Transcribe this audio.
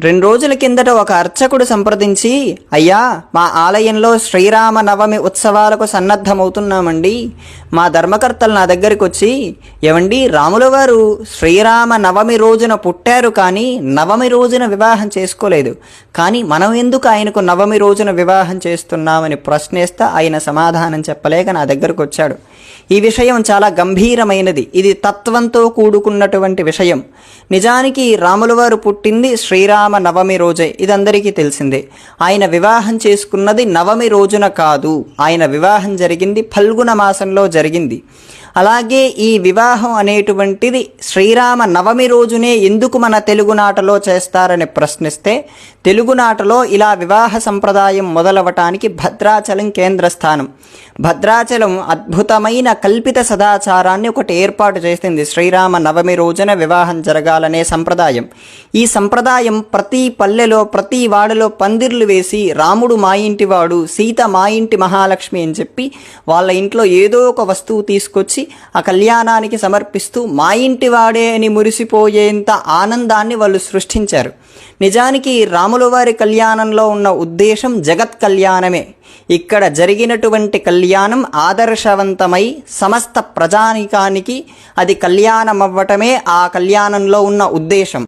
రెండు రోజుల కిందట ఒక అర్చకుడు సంప్రదించి అయ్యా మా ఆలయంలో శ్రీరామ నవమి ఉత్సవాలకు సన్నద్ధమవుతున్నామండి. మా ధర్మకర్తలు నా దగ్గరికి వచ్చి ఏమండి రాముల వారు శ్రీరామ నవమి రోజున పుట్టారు కానీ నవమి రోజున వివాహం చేసుకోలేదు. కానీ మనం ఎందుకు ఆయనకు నవమి రోజున వివాహం చేస్తున్నామని ప్రశ్నిస్తే ఆయన సమాధానం చెప్పలేక నా దగ్గరకు వచ్చాడు ఈ విషయం చాలా గంభీరమైనది. ఇది తత్వంతో కూడుకున్నటువంటి విషయం. నిజానికి రాములవారు పుట్టింది శ్రీరామ నవమి రోజే. ఇది అందరికీ తెలిసిందే. ఆయన వివాహం చేసుకున్నది నవమి రోజున కాదు. ఆయన వివాహం జరిగింది ఫల్గుణ మాసంలో జరిగింది. అలాగే ఈ వివాహం అనేటువంటిది శ్రీరామ నవమి రోజునే ఎందుకు మన తెలుగునాటలో చేస్తారని ప్రశ్నిస్తే తెలుగునాటలో ఇలా వివాహ సంప్రదాయం మొదలవటానికి భద్రాచలం కేంద్ర స్థానం. భద్రాచలం అద్భుతమైన కల్పిత సదాచారాన్ని ఒకటి ఏర్పాటు చేసింది శ్రీరామ నవమి రోజున వివాహం జరగాలనే సంప్రదాయం. ఈ సంప్రదాయం ప్రతి పల్లెలో ప్రతి వాడలో పందిర్లు వేసి రాముడు మా ఇంటివాడు సీత మా ఇంటి మహాలక్ష్మి అని చెప్పి వాళ్ళ ఇంట్లో ఏదో ఒక వస్తువు తీసుకొచ్చి ఆ కళ్యాణానికి సమర్పిస్తూ మా ఇంటి వాడే అని మురిసిపోయేంత ఆనందాన్ని వాళ్ళు సృష్టించారు. నిజానికి రాముల వారి కళ్యాణంలో ఉన్న ఉద్దేశం జగత్ కళ్యాణమే. ఇక్కడ జరిగినటువంటి కళ్యాణం ఆదర్శవంతమై సమస్త ప్రజానికానికి అది కళ్యాణమవ్వటమే ఆ కళ్యాణంలో ఉన్న ఉద్దేశం.